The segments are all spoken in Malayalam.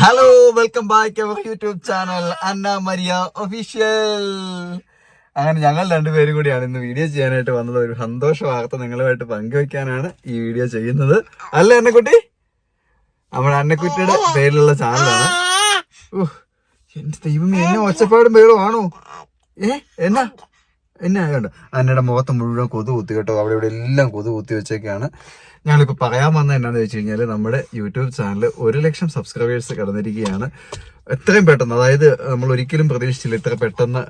Hello welcome back our YouTube channel Anna Maria official അങ്ങനെ ഞങ്ങൾ രണ്ടുപേരും കൂടിയാണ് ഇന്ന് വീഡിയോ ചെയ്യാനായിട്ട് വന്നത്. ഒരു സന്തോഷ വാർത്ത നിങ്ങളുമായിട്ട് പങ്കുവെക്കാനാണ് ഈ വീഡിയോ ചെയ്യുന്നത്. അല്ല അന്നക്കുട്ടി? നമ്മുടെ അന്നക്കുട്ടിയുടെ പേരിലുള്ള ചാനലാണ്. എന്റെ ദൈവം എന്നെ ഒച്ചപ്പാടും പേരും ആണോ? ഏ എന്നാ? എന്നെ ആയതുകൊണ്ട് അന്നയുടെ മുഖത്ത് മുഴുവൻ കൊതു കുത്തി കേട്ടോ. അവിടെ ഇവിടെ എല്ലാം കൊതു കുത്തി വെച്ചേക്കാണ്. ഞാനിപ്പോ പറയാൻ വന്ന എന്നാന്ന് വെച്ച് കഴിഞ്ഞാൽ നമ്മുടെ യൂട്യൂബ് ചാനൽ ഒരു ലക്ഷം സബ്സ്ക്രൈബേഴ്സ് കടന്നിരിക്കുകയാണ്. എത്രയും പെട്ടെന്ന് അതായത് നമ്മൾ ഒരിക്കലും പ്രതീക്ഷിച്ചില്ല ഇത്ര പെട്ടെന്ന്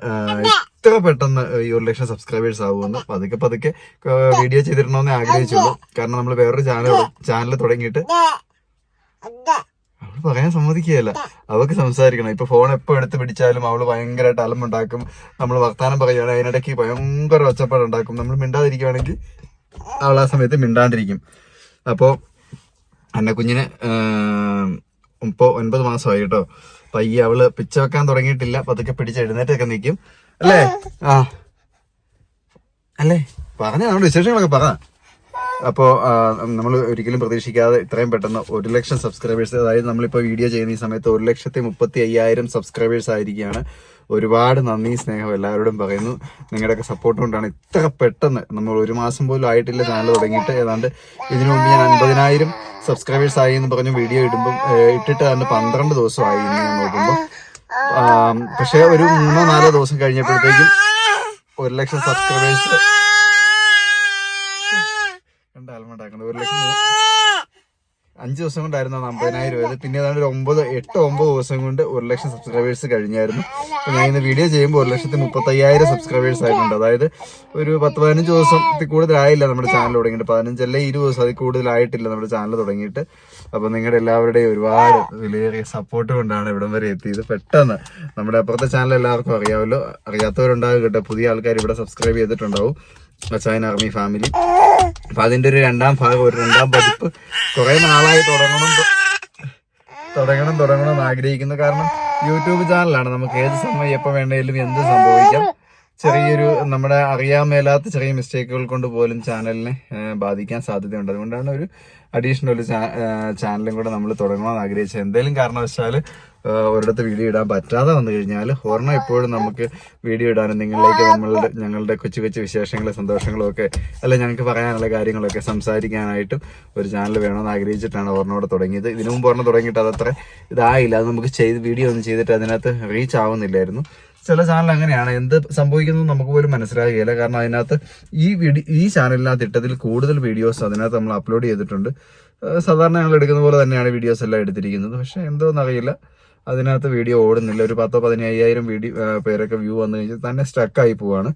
ഇത്ര പെട്ടെന്ന് ഈ ഒരു ലക്ഷം സബ്സ്ക്രൈബേഴ്സ് ആവുമെന്ന്. പതുക്കെ പതുക്കെ വീഡിയോ ചെയ്തിടണമെന്ന് ആഗ്രഹിച്ചുള്ളൂ. കാരണം നമ്മൾ വേറൊരു ചാനൽ ചാനൽ തുടങ്ങിയിട്ട് അവൾ പറയാൻ സമ്മതിക്കുകയല്ല. അവൾക്ക് സംസാരിക്കണം. ഇപ്പൊ ഫോൺ എപ്പോ എടുത്ത് പിടിച്ചാലും അവൾ ഭയങ്കരമായിട്ട് അലമ്പുണ്ടാക്കും. നമ്മൾ വർത്താനം പറയുകയാണ് അതിനിടയ്ക്ക് ഭയങ്കര ഒച്ചപ്പാടുണ്ടാക്കും. നമ്മൾ മിണ്ടാതിരിക്കുകയാണെങ്കിൽ അവൾ ആ സമയത്ത് മിണ്ടാണ്ടിരിക്കും. അപ്പോ എന്റെ കുഞ്ഞിന് ഇപ്പോൾ ഒൻപത് മാസമായി കേട്ടോ. പയ്യെ അവൾ പിച്ച വെക്കാൻ തുടങ്ങിയിട്ടില്ല. പതുക്കെ പിടിച്ച് എഴുന്നേറ്റൊക്കെ നിൽക്കും അല്ലേ? ആ. അല്ലേ? പറഞ്ഞ നമ്മുടെ വിശേഷങ്ങളൊക്കെ പറ. അപ്പോ നമ്മൾ ഒരിക്കലും പ്രതീക്ഷിക്കാതെ ഇത്രയും പെട്ടെന്ന് ഒരു ലക്ഷം സബ്സ്ക്രൈബേഴ്സ് അതായത് നമ്മളിപ്പോൾ വീഡിയോ ചെയ്യുന്ന ഈ സമയത്ത് ഒരു ലക്ഷത്തി മുപ്പത്തി അയ്യായിരം സബ്സ്ക്രൈബേഴ്സ് ആയിരിക്കുകയാണ്. ഒരുപാട് നന്ദി സ്നേഹം എല്ലാവരോടും പറയുന്നു. നിങ്ങളുടെയൊക്കെ സപ്പോർട്ട് കൊണ്ടാണ് ഇത്ര പെട്ടെന്ന് നമ്മൾ ഒരു മാസം പോലും ആയിട്ടില്ല ചാനൽ തുടങ്ങിയിട്ട്. ഏതാണ്ട് ഇതിനു മുമ്പ് ഞാൻ അൻപതിനായിരം സബ്സ്ക്രൈബേഴ്സ് ആയി എന്ന് പറഞ്ഞ് വീഡിയോ ഇടുമ്പം ഇട്ടിട്ട് തന്നെ പന്ത്രണ്ട് ദിവസമായി എന്ന് ഞാൻ നോക്കുമ്പോൾ പക്ഷേ ഒരു മൂന്നോ നാലോ ദിവസം കഴിഞ്ഞപ്പോഴത്തേക്കും ഒരു ലക്ഷം സബ്സ്ക്രൈബേഴ്സ് രണ്ട് ഉണ്ടാക്കുന്നത്. ഒരു ലക്ഷം അഞ്ചു ദിവസം കൊണ്ടായിരുന്നു അമ്പതിനായിരം രൂപ. പിന്നെ ഒരു ഒമ്പത് എട്ട് ഒമ്പത് ദിവസം കൊണ്ട് ഒരു ലക്ഷം സബ്സ്ക്രൈബേഴ്സ് കഴിഞ്ഞായിരുന്നു. ഞാൻ ഇന്ന് വീഡിയോ ചെയ്യുമ്പോൾ ഒരു ലക്ഷത്തി മുപ്പത്തയ്യായിരം സബ്സ്ക്രൈബേഴ്സ് ആയിട്ടുണ്ട്. അതായത് ഒരു പത്ത് പതിനഞ്ച് ദിവസത്തിൽ കൂടുതലായില്ല നമ്മുടെ ചാനൽ തുടങ്ങിയിട്ട്. പതിനഞ്ചല്ലേ ഇരുപത് ദിവസം അതിൽ കൂടുതലായിട്ടില്ല നമ്മുടെ ചാനൽ തുടങ്ങിയിട്ട്. അപ്പൊ നിങ്ങളുടെ എല്ലാവരുടെയും ഒരുപാട് വിലയേറിയ സപ്പോർട്ട് കൊണ്ടാണ് ഇവിടം വരെ എത്തിയത്. പെട്ടെന്ന് നമ്മുടെ അപ്പുറത്തെ ചാനൽ എല്ലാവർക്കും അറിയാമല്ലോ. അറിയാത്തവരുണ്ടാകും കേട്ടോ. പുതിയ ആൾക്കാർ ഇവിടെ സബ്സ്ക്രൈബ് ചെയ്തിട്ടുണ്ടാവും. ചൈന ആർമി ഫാമിലി അപ്പൊ അതിന്റെ ഒരു രണ്ടാം ഭാഗം ഒരു രണ്ടാം പതിപ്പ് കുറെ നാളായി തുടങ്ങണം തുടങ്ങണം തുടങ്ങണം എന്ന് ആഗ്രഹിക്കുന്നു. കാരണം യൂട്യൂബ് ചാനലാണ്. നമുക്ക് ഏത് സമയം എപ്പോ വേണമെങ്കിലും എന്ത് സംഭവിക്കാം. ചെറിയൊരു നമ്മുടെ അറിയാൻ മേലാത്ത ചെറിയ മിസ്റ്റേക്കുകൾ കൊണ്ട് പോലും ചാനലിനെ ബാധിക്കാൻ സാധ്യതയുണ്ട്. അതുകൊണ്ടാണ് ഒരു അഡീഷണൽ ഒരു ചാനലും കൂടെ നമ്മൾ തുടങ്ങണമെന്ന് ആഗ്രഹിച്ചത്. എന്തെങ്കിലും കാരണവശാൽ ഒരിടത്ത് വീഡിയോ ഇടാൻ പറ്റാതെ വന്നു കഴിഞ്ഞാൽ ഓർമ്മ എപ്പോഴും നമുക്ക് വീഡിയോ ഇടാനും നിങ്ങളിലേക്ക് നമ്മളുടെ ഞങ്ങളുടെ കൊച്ചു കൊച്ചു വിശേഷങ്ങളും സന്തോഷങ്ങളും ഒക്കെ അല്ല ഞങ്ങൾക്ക് പറയാനുള്ള കാര്യങ്ങളൊക്കെ സംസാരിക്കാനായിട്ടും ഒരു ചാനൽ വേണമെന്ന് ആഗ്രഹിച്ചിട്ടാണ് ഓർമ്മയോടെ തുടങ്ങിയത്. ഇതിനു മുമ്പ് ഓർമ്മ തുടങ്ങിയിട്ട് അതത്ര ഇതായില്ല. അത് നമുക്ക് ചെയ്ത് വീഡിയോ ഒന്നും ചെയ്തിട്ട് അതിനകത്ത് റീച്ച് ആവുന്നില്ലായിരുന്നു. ചില ചാനൽ അങ്ങനെയാണ്. എന്ത് സംഭവിക്കുന്നു നമുക്ക് പോലും മനസ്സിലാകുകയില്ല കാരണം അതിനകത്ത് ഈ വീഡിയോ ഈ ചാനലിനകത്ത് ഇട്ടതിൽ കൂടുതൽ വീഡിയോസ് അതിനകത്ത് നമ്മൾ അപ്ലോഡ് ചെയ്തിട്ടുണ്ട്. സാധാരണ ഞങ്ങൾ എടുക്കുന്ന പോലെ തന്നെയാണ് വീഡിയോസ് എല്ലാം എടുത്തിരിക്കുന്നത്. പക്ഷേ എന്തോന്നറിയില്ല. അതിനകത്ത് വീഡിയോ ഓടുന്നില്ല. ഒരു പത്തോ പതിനയ്യായിരം വീഡിയോ പേരൊക്കെ വ്യൂ വന്നു കഴിഞ്ഞാൽ തന്നെ സ്റ്റക്കായി പോവാണ്.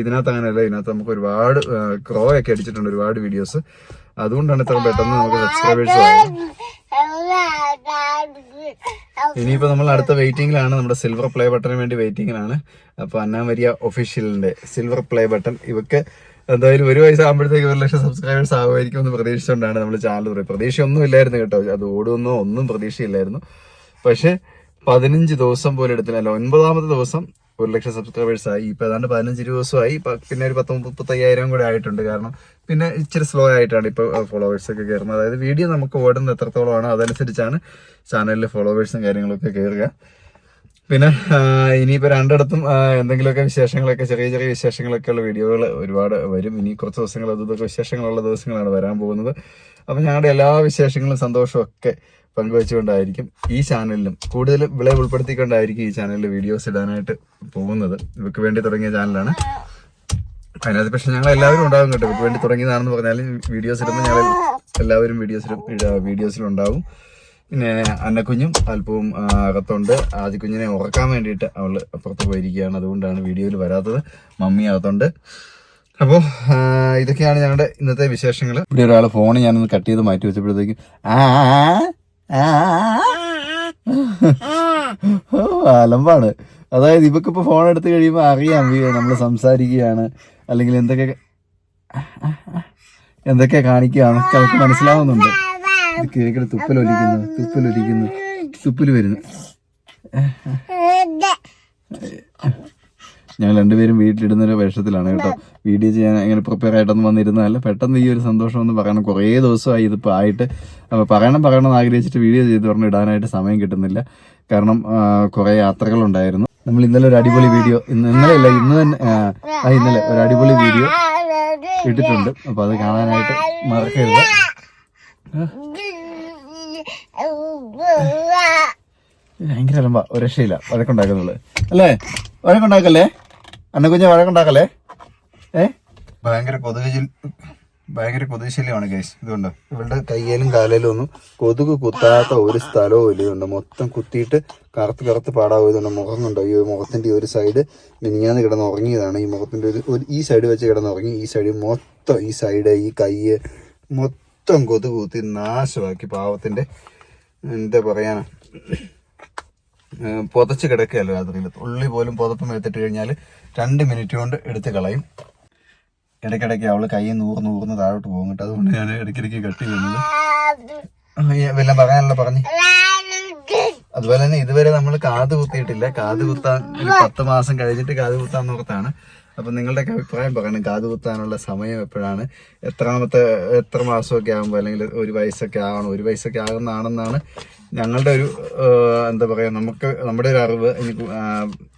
ഇതിനകത്ത് അങ്ങനെയല്ല. ഇതിനകത്ത് നമുക്ക് ഒരുപാട് ക്രോ ഒക്കെ അടിച്ചിട്ടുണ്ട്. ഒരുപാട് വീഡിയോസ് അതുകൊണ്ടാണ് ഇത്ര പെട്ടെന്ന് നമുക്ക് സബ്സ്ക്രൈബേഴ്സ് ഇനിയിപ്പോ നമ്മൾ അടുത്ത വെയിറ്റിംഗിലാണ് നമ്മുടെ സിൽവർ പ്ലേ ബട്ടന് വേണ്ടി വെയിറ്റിംഗിലാണ് അപ്പൊ അന്നാമരിയ ഒഫീഷ്യലിന്റെ സിൽവർ പ്ലേ ബട്ടൺ ഇവക്ക് എന്തായാലും ഒരു വയസ്സാകുമ്പോഴത്തേക്ക് ഒരു ലക്ഷം സബ്സ്ക്രൈബേഴ്സ് ആകുമായിരിക്കും എന്ന് പ്രതീക്ഷിച്ചുകൊണ്ടാണ് നമ്മൾ ചാനൽ തുടങ്ങിയത്. പ്രതീക്ഷയൊന്നും ഇല്ലായിരുന്നു കേട്ടോ. അത് ഓടുമെന്നോ ഒന്നും പ്രതീക്ഷയില്ലായിരുന്നു. പക്ഷെ പതിനഞ്ച് ദിവസം പോലും എടുത്തില്ല ഒൻപതാമത്തെ ദിവസം ഒരു ലക്ഷം സബ്സ്ക്രൈബേഴ്സ് ആയി. ഇപ്പൊ ഏതാണ്ട് പതിനഞ്ച് ദിവസമായി. പിന്നെ ഒരു പത്ത് മുപ്പത്തയ്യായിരം കൂടെ ആയിട്ടുണ്ട്. കാരണം പിന്നെ ഇച്ചിരി സ്ലോ ആയിട്ടാണ് ഇപ്പൊ ഫോളോവേഴ്സ് ഒക്കെ കയറുന്നത്. അതായത് വീഡിയോ നമുക്ക് ഓടുന്നത് എത്രത്തോളമാണ് അതനുസരിച്ചാണ് ചാനലിൽ ഫോളോവേഴ്സും കാര്യങ്ങളൊക്കെ കയറുക. പിന്നെ ഇനിയിപ്പോൾ ഇനിയിപ്പോ രണ്ടിടത്തും എന്തെങ്കിലുമൊക്കെ വിശേഷങ്ങളൊക്കെ ചെറിയ ചെറിയ വിശേഷങ്ങളൊക്കെ ഉള്ള വീഡിയോകൾ ഒരുപാട് വരും. ഇനി കുറച്ച് ദിവസങ്ങൾ അത് ഇതൊക്കെ വിശേഷങ്ങളുള്ള ദിവസങ്ങളാണ് വരാൻ പോകുന്നത്. അപ്പോൾ ഞങ്ങളുടെ എല്ലാ വിശേഷങ്ങളും സന്തോഷവും ഒക്കെ പങ്കുവെച്ചുകൊണ്ടായിരിക്കും ഈ ചാനലിലും കൂടുതൽ വിളവ് ഉൾപ്പെടുത്തിക്കൊണ്ടായിരിക്കും ഈ ചാനലിൽ വീഡിയോസ് ഇടാനായിട്ട് പോകുന്നത്. ഇവർക്ക് വേണ്ടി തുടങ്ങിയ ചാനലാണ്. അതിനകത്ത് പക്ഷെ ഞങ്ങൾ എല്ലാവരും ഉണ്ടാകും കേട്ടോ. ഇവർക്ക് വേണ്ടി തുടങ്ങിയതാണെന്ന് പറഞ്ഞാൽ വീഡിയോസ് ഇടുമ്പോൾ ഞങ്ങൾ എല്ലാവരും വീഡിയോസിലും ഉണ്ടാവും. പിന്നെ അന്നക്കുഞ്ഞും അല്പവും അകത്തുണ്ട്. ആദ്യക്കുഞ്ഞിനെ ഉറക്കാൻ വേണ്ടിയിട്ട് അവൾ അപ്പുറത്ത് പോയിരിക്കുകയാണ്. അതുകൊണ്ടാണ് വീഡിയോയിൽ വരാത്തത്. മമ്മി അകത്തുണ്ട്. അപ്പോൾ ഇതൊക്കെയാണ് ഞങ്ങളുടെ ഇന്നത്തെ വിശേഷങ്ങൾ ഇവിടെ ഒരാൾ ഫോൺ ഞാനൊന്ന് കട്ട് ചെയ്ത് മാറ്റി വെച്ചപ്പോഴത്തേക്കും ആ അലമ്പാണ്. അതായത് ഇവക്ക് ഇപ്പൊ ഫോൺ എടുത്ത് കഴിയുമ്പോൾ അറിയാം നമ്മൾ സംസാരിക്കുകയാണ്. അല്ലെങ്കിൽ എന്തൊക്കെ എന്തൊക്കെ കാണിക്കുകയാണ്. അവർക്ക് മനസ്സിലാവുന്നുണ്ട്. കേക്കിടെ തുപ്പലൊലിക്കുന്നു തുപ്പലൊലിക്കുന്നു തുപ്പൽ വരുന്നു. ഞങ്ങൾ രണ്ടുപേരും വീട്ടിലിടുന്നൊരു വേഷത്തിലാണ് കേട്ടോ. വീഡിയോ ചെയ്യാൻ ഇങ്ങനെ പ്രിപ്പയർ ആയിട്ടൊന്നും വന്നിരുന്നതല്ല. പെട്ടെന്ന് ഈ ഒരു സന്തോഷം ഒന്ന് പറയണം. കുറേ ദിവസമായി ഇതിപ്പോൾ ആയിട്ട്. അപ്പോൾ പറയണം പറയണം ആഗ്രഹിച്ചിട്ട് വീഡിയോ ചെയ്ത് പറഞ്ഞ് ഇടാനായിട്ട് സമയം കിട്ടുന്നില്ല. കാരണം കുറേ യാത്രകളുണ്ടായിരുന്നു. നമ്മൾ ഇന്നലെ ഒരു അടിപൊളി വീഡിയോ ഇന്ന് ഇന്നലെ അല്ല ഇന്ന് തന്നെ ആ, ഇന്നലെ ഒരു അടിപൊളി വീഡിയോ ഇട്ടിട്ടുണ്ട്. അപ്പോൾ അത് കാണാനായിട്ട് മറക്കരുത്. ഭയങ്കര അലമ്പ. ഒരു രക്ഷയില്ല വഴക്കുണ്ടാക്കുന്നുള്ളു. അല്ലേ? വഴക്കുണ്ടാക്കല്ലേ? അന്നക്കുഞ്ഞ വഴക്കുണ്ടാക്കല്ലേ? ഏ? ഭയങ്കര കൊതുക് ഭയങ്കര കൊതുക് ശല്യമാണ് കേസ് ഇതുകൊണ്ട്? ഇവളുടെ കയ്യിലും കാലിലും ഒന്നും കൊതുക് കുത്താത്ത ഒരു സ്ഥലവും ഇല്ല. ഇതുണ്ട് മൊത്തം കുത്തിയിട്ട് കറുത്ത് കറുത്ത് പാടാവുന്നുണ്ട് മുഖം കണ്ടോ ഈ മുഖത്തിന്റെ ഒരു സൈഡ് മിനിഞ്ഞാന്ന് കിടന്ന് ഉറങ്ങിയതാണ്. ഈ മുഖത്തിന്റെ ഒരു ഈ സൈഡ് വെച്ച് കിടന്ന് ഉറങ്ങി. ഈ സൈഡ് മൊത്തം ഈ സൈഡ് ഈ കയ്യ് മൊത്തം കൊതുക് കുത്തി നാശമാക്കി പാവത്തിന്റെ എന്താ പറയാനാ? പുതച്ച് കിടക്കുകയല്ലോ രാത്രിയിൽ? ഉള്ളി പോലും പുതപ്പം എടുത്തിട്ട് കഴിഞ്ഞാൽ രണ്ട് മിനിറ്റ് കൊണ്ട് എടുത്ത് കളയും. ഇടയ്ക്കിടയ്ക്ക് അവൾ കൈ നൂറ് നൂറിന് താഴോട്ട് പോകും കേട്ടോ. അതുകൊണ്ട് ഞാൻ ഇടയ്ക്കിടയ്ക്ക് കെട്ടി വരുന്നത് വല്ല പറയാനല്ല പറഞ്ഞു? അതുപോലെ തന്നെ ഇതുവരെ നമ്മൾ കാത് കുത്തിയിട്ടില്ല. കാത് കുത്താൻ ഒരു പത്ത് മാസം കഴിഞ്ഞിട്ട് കാത് കുത്താൻ നോർത്താണ് അപ്പം നിങ്ങളുടെയൊക്കെ അഭിപ്രായം പറയണം. കാത് കുത്താനുള്ള സമയം എപ്പോഴാണ്? എത്രാമത്തെ എത്ര മാസമൊക്കെ ആകുമ്പോൾ അല്ലെങ്കിൽ ഒരു വയസ്സൊക്കെ ആവണം? ഒരു വയസ്സൊക്കെ ആകുന്നതാണെന്നാണ് ഞങ്ങളുടെ ഒരു എന്താ പറയാ നമുക്ക് നമ്മുടെ ഒരു അറിവ് എനിക്ക്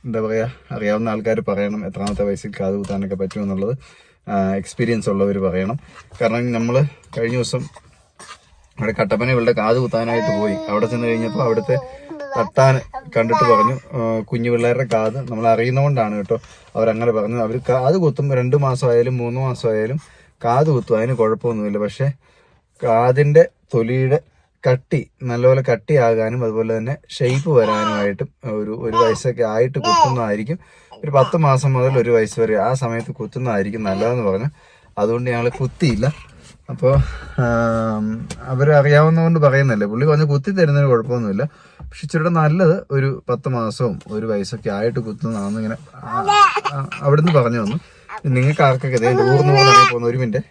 എന്താ പറയാ അറിയാവുന്ന ആൾക്കാർ പറയണം എത്രാമത്തെ വയസ്സിൽ കാത് കുത്താനൊക്കെ പറ്റുമെന്നുള്ളത് എക്സ്പീരിയൻസ് ഉള്ളവർ പറയണം. കാരണം നമ്മൾ കഴിഞ്ഞ ദിവസം അവിടെ കട്ടപ്പന ഇവളുടെ കാത് കുത്താനായിട്ട് പോയി. അവിടെ ചെന്ന് കഴിഞ്ഞപ്പോൾ അവിടുത്തെ തട്ടാൻ കണ്ടിട്ട് പറഞ്ഞു കുഞ്ഞു പിള്ളേരുടെ കാത് നമ്മൾ അറിയുന്നതുകൊണ്ടാണ് കേട്ടോ അവരങ്ങനെ പറഞ്ഞത്. അവർ കാത് കുത്തും രണ്ട് മാസമായാലും മൂന്ന് മാസമായാലും കാത് കുത്തും അതിന് കുഴപ്പമൊന്നുമില്ല. പക്ഷേ കാതിന്റെ തൊലിയുടെ കട്ടി നല്ലപോലെ കട്ടിയാകാനും അതുപോലെ തന്നെ ഷേപ്പ് വരാനുമായിട്ടും ഒരു ഒരു വയസ്സൊക്കെ ആയിട്ട് കുത്തുന്നതായിരിക്കും. ഒരു പത്ത് മാസം മുതൽ ഒരു വയസ്സ് വരെ ആ സമയത്ത് കുത്തുന്നതായിരിക്കും നല്ലതെന്ന് പറഞ്ഞു. അതുകൊണ്ട് ഞങ്ങൾ കുത്തിയില്ല. അപ്പോൾ അവരറിയാവുന്നതുകൊണ്ട് പറയുന്നല്ലേ. പുള്ളി പറഞ്ഞ് കുത്തി തരുന്നതിന് കുഴപ്പമൊന്നുമില്ല. പക്ഷെ ഇച്ചിരിയുടെ നല്ലത് ഒരു പത്ത് മാസവും ഒരു വയസ്സൊക്കെ ആയിട്ട് കുത്തുന്നതാണെന്ന് ഇങ്ങനെ അവിടുന്ന് പറഞ്ഞു വന്നു നിങ്ങൾക്ക് ആർക്കൊക്കെ ഊർന്നു പോകുന്ന ഒരു മിനിറ്റ്.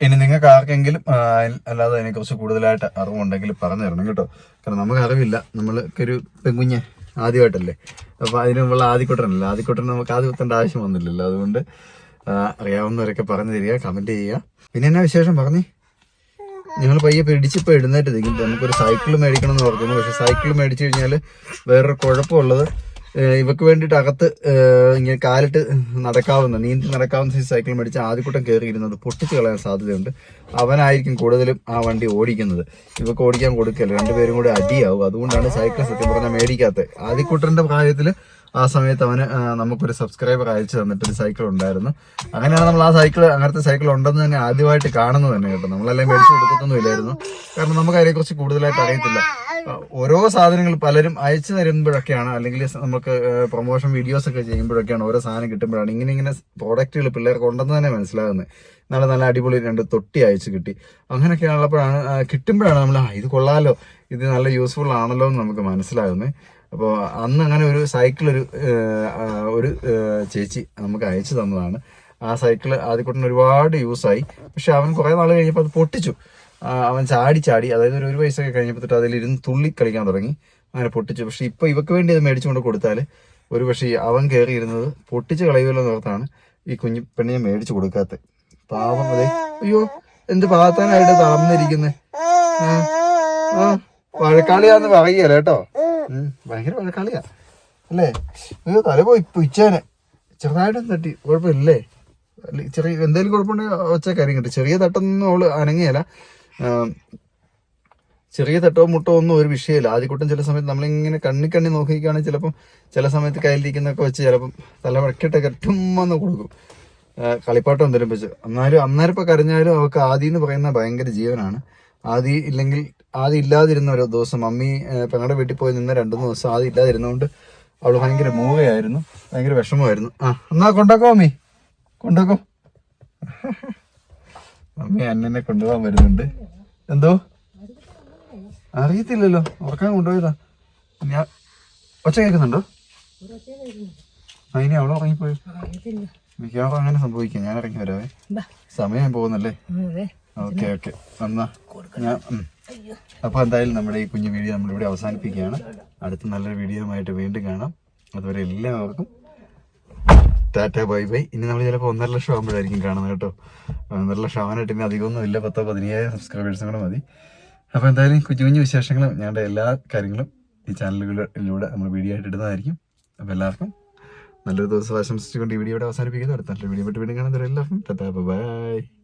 ഇനി നിങ്ങൾക്ക് ആർക്കെങ്കിലും അല്ലാതെ അതിനെക്കുറിച്ച് കൂടുതലായിട്ട് അറിവുണ്ടെങ്കിൽ പറഞ്ഞു തരണം കേട്ടോ. കാരണം നമുക്ക് അറിവില്ല. നമ്മൾക്കൊരു പെൺകുഞ്ഞ് ആദ്യമായിട്ടല്ലേ. അപ്പോൾ അതിന് നമ്മൾ ആദ്യക്കൂട്ടനല്ലേ ആദ്യക്കൂട്ടൻ നമുക്ക് ആദ്യം കുത്തേണ്ട ആവശ്യം വന്നില്ലല്ലോ. അതുകൊണ്ട് അറിയാവുന്നവരൊക്കെ പറഞ്ഞു തരിക കമന്റ് ചെയ്യുക. പിന്നെ എന്നാ വിശേഷം? പറഞ്ഞേ. ഞങ്ങൾ പയ്യെ പിടിച്ചിപ്പോൾ എഴുന്നേറ്റ് നമുക്കൊരു സൈക്കിൾ മേടിക്കണം എന്ന് ഓർക്കുന്നു പക്ഷെ സൈക്കിൾ മേടിച്ചു കഴിഞ്ഞാൽ വേറൊരു കുഴപ്പമുള്ളത് ഇവക്ക് വേണ്ടിയിട്ട് അകത്ത് ഇങ്ങനെ കാലിട്ട് നടക്കാവുന്ന നീന്തി നടക്കാവുന്ന സൈക്കിൾ മേടിച്ച് ആദ്യക്കൂട്ടം കയറിയിരുന്നത് പൊട്ടിച്ച് കളയാൻ സാധ്യതയുണ്ട്. അവനായിരിക്കും കൂടുതലും ആ വണ്ടി ഓടിക്കുന്നത്. ഇവക്ക് ഓടിക്കാൻ കൊടുക്കല്ലോ? രണ്ടുപേരും കൂടി അടിയാവും. അതുകൊണ്ടാണ് സൈക്കിൾ സത്യം പറഞ്ഞാൽ മേടിക്കാത്തത് ആദ്യക്കൂട്ടറിന്റെ പ്രായത്തിൽ ആ സമയത്ത് അവന് നമുക്കൊരു സബ്സ്ക്രൈബർ അയച്ചു തന്നിട്ട് ഒരു സൈക്കിൾ ഉണ്ടായിരുന്നു. അങ്ങനെയാണ് നമ്മൾ ആ സൈക്കിൾ അങ്ങനത്തെ സൈക്കിൾ ഉണ്ടെന്ന് തന്നെ ആദ്യമായിട്ട് കാണുന്നത് തന്നെ കേട്ടോ. നമ്മളെല്ലാം മേടിച്ചു കൊടുക്കത്തൊന്നും ഇല്ലായിരുന്നു. കാരണം നമുക്ക് അതിനെക്കുറിച്ച് കൂടുതലായിട്ട് അറിയത്തില്ല. ഓരോ സാധനങ്ങൾ പലരും അയച്ചു തരുമ്പോഴൊക്കെയാണ് അല്ലെങ്കിൽ നമുക്ക് പ്രൊമോഷൻ വീഡിയോസ് ഒക്കെ ചെയ്യുമ്പോഴൊക്കെയാണ് ഓരോ സാധനം കിട്ടുമ്പോഴാണ് ഇങ്ങനെ ഇങ്ങനെ പ്രോഡക്റ്റുകൾ പിള്ളേർക്ക് ഉണ്ടെന്ന് തന്നെ മനസ്സിലാകുന്നത്. നല്ല നല്ല അടിപൊളി രണ്ട് തൊട്ടി അയച്ചു കിട്ടി. അങ്ങനെയൊക്കെ ഉള്ളപ്പോഴാണ് കിട്ടുമ്പോഴാണ് നമ്മൾ ഇത് കൊള്ളാലോ ഇത് നല്ല യൂസ്ഫുൾ ആണല്ലോ എന്ന് നമുക്ക് മനസ്സിലാകുന്നത്. അപ്പോൾ അന്ന് അങ്ങനെ ഒരു സൈക്കിൾ ഒരു ഒരു ചേച്ചി നമുക്ക് അയച്ചു തന്നതാണ്. ആ സൈക്കിൾ ആദ്യക്കൂട്ടിന് ഒരുപാട് യൂസായി പക്ഷെ അവൻ കുറേ നാൾ കഴിഞ്ഞപ്പോൾ അത് പൊട്ടിച്ചു. അവൻ ചാടി ചാടി അതായത് ഒരു ഒരു വയസ്സൊക്കെ കഴിഞ്ഞപ്പോൾ അതിലിരുന്ന് തുള്ളി കളിക്കാൻ തുടങ്ങി. അങ്ങനെ പൊട്ടിച്ചു. പക്ഷെ ഇപ്പോൾ ഇവക്ക് വേണ്ടി അത് മേടിച്ചുകൊണ്ട് കൊടുത്താൽ ഒരു പക്ഷേ അവൻ കയറിയിരുന്നത് പൊട്ടിച്ച് കളയുമല്ലോ എന്നോർത്താണ് ഈ കുഞ്ഞു പെണ്ണിനെ മേടിച്ചു കൊടുക്കാത്തത്. പാവം അതെ. അയ്യോ എന്ത് പാത്താനായിട്ട് തളർന്നിരിക്കുന്നത് ആ വഴക്കാളിയാന്ന് പറയുകയല്ല കേട്ടോ. ഭയങ്കര കളിയാ. അല്ലേ? ഇത് തല പോയി പിച്ചാനെ ചെറുതായിട്ടും തട്ടി കുഴപ്പമില്ലേ ചെറിയ എന്തെങ്കിലും കുഴപ്പമുണ്ടെങ്കിൽ ഒച്ച കാര്യം കിട്ടും ചെറിയ തട്ടൊന്നും അവൾ അനങ്ങിയല്ല. ചെറിയ തട്ടോ മുട്ടോ ഒന്നും ഒരു വിഷയമില്ല. ആദ്യക്കൂട്ടം ചില സമയത്ത് നമ്മളിങ്ങനെ കണ്ണി കണ്ണി നോക്കിക്കുകയാണെങ്കിൽ ചിലപ്പം ചില സമയത്ത് കയ്യിലിരിക്കുന്നൊക്കെ വെച്ച് ചിലപ്പം തല വഴക്കിട്ടൊക്കെ ടുമ്മെന്ന് കൊടുക്കും. കളിപ്പാട്ടം എന്തെങ്കിലും വെച്ച്. എന്നാലും അന്നേരം ഇപ്പോൾ കരഞ്ഞാലും അവൾക്ക് ആദി എന്ന് പറയുന്ന ഭയങ്കര ജീവനാണ്. ആദി ഇല്ലെങ്കിൽ ആദി ഇല്ലാതിരുന്ന ഒരു ദിവസം മമ്മി പെങ്ങളുടെ വീട്ടിൽ പോയി നിന്ന രണ്ടു മൂന്ന് ദിവസം ആദ്യം ഇല്ലാതിരുന്നതുകൊണ്ട് അവൾ ഭയങ്കര മൂവയായിരുന്നു ഭയങ്കര വിഷമമായിരുന്നു. ആ എന്നാ കൊണ്ടാക്കോ മമ്മി? കൊണ്ടാക്കോ മമ്മി അന്നെ കൊണ്ടുപോകാൻ വരുന്നുണ്ട്. എന്തോ? അറിയത്തില്ലല്ലോ. ഉറക്കാൻ കൊണ്ടുപോയതാ. ഞാൻ ഒച്ച കേൾക്കുന്നുണ്ടോ? അതിനെ അവളെ ഉറങ്ങിപ്പോയി? മിക്കവാറും അങ്ങനെ സംഭവിക്കാം. ഞാൻ ഇറങ്ങി വരാവേ. സമയം പോകുന്നല്ലേ? Okay okay. എന്നാ ഞാൻ എന്തായാലും നമ്മുടെ ഈ കുഞ്ഞു വീഡിയോ നമ്മളിവിടെ അവസാനിപ്പിക്കുകയാണ്. അടുത്ത നല്ലൊരു വീഡിയോ ആയിട്ട് വീണ്ടും കാണാം. അതുവരെ എല്ലാവർക്കും ടാറ്റ ബൈ ബൈ. ഇനി നമ്മൾ ചിലപ്പോൾ ഒന്നര ലക്ഷം ആകുമ്പോഴായിരിക്കും കാണുന്നത് കേട്ടോ. ഒന്നര ലക്ഷം ആവാനായിട്ട് ഇനി അധികമൊന്നും ഇല്ല. പത്തോ പതിനയ്യായിരം സബ്സ്ക്രൈബേഴ്സും കൂടെ മതി. അപ്പോൾ എന്തായാലും കുഞ്ഞു കുഞ്ഞു വിശേഷങ്ങളും ഞങ്ങളുടെ എല്ലാ കാര്യങ്ങളും ഈ ചാനലുകളിലൂടെ നമ്മൾ വീഡിയോ ആയിട്ട് ഇടുന്നതായിരിക്കും. അപ്പോൾ എല്ലാവർക്കും നല്ലൊരു ദിവസം ആശംസിച്ചുകൊണ്ട് ഈ വീഡിയോ ഇവിടെ അവസാനിപ്പിക്കുന്നു. അടുത്ത നല്ലൊരു വീഡിയോ പെട്ട് വീണ്ടും കാണുന്നവരെ എല്ലാവർക്കും ടാറ്റ ബൈ.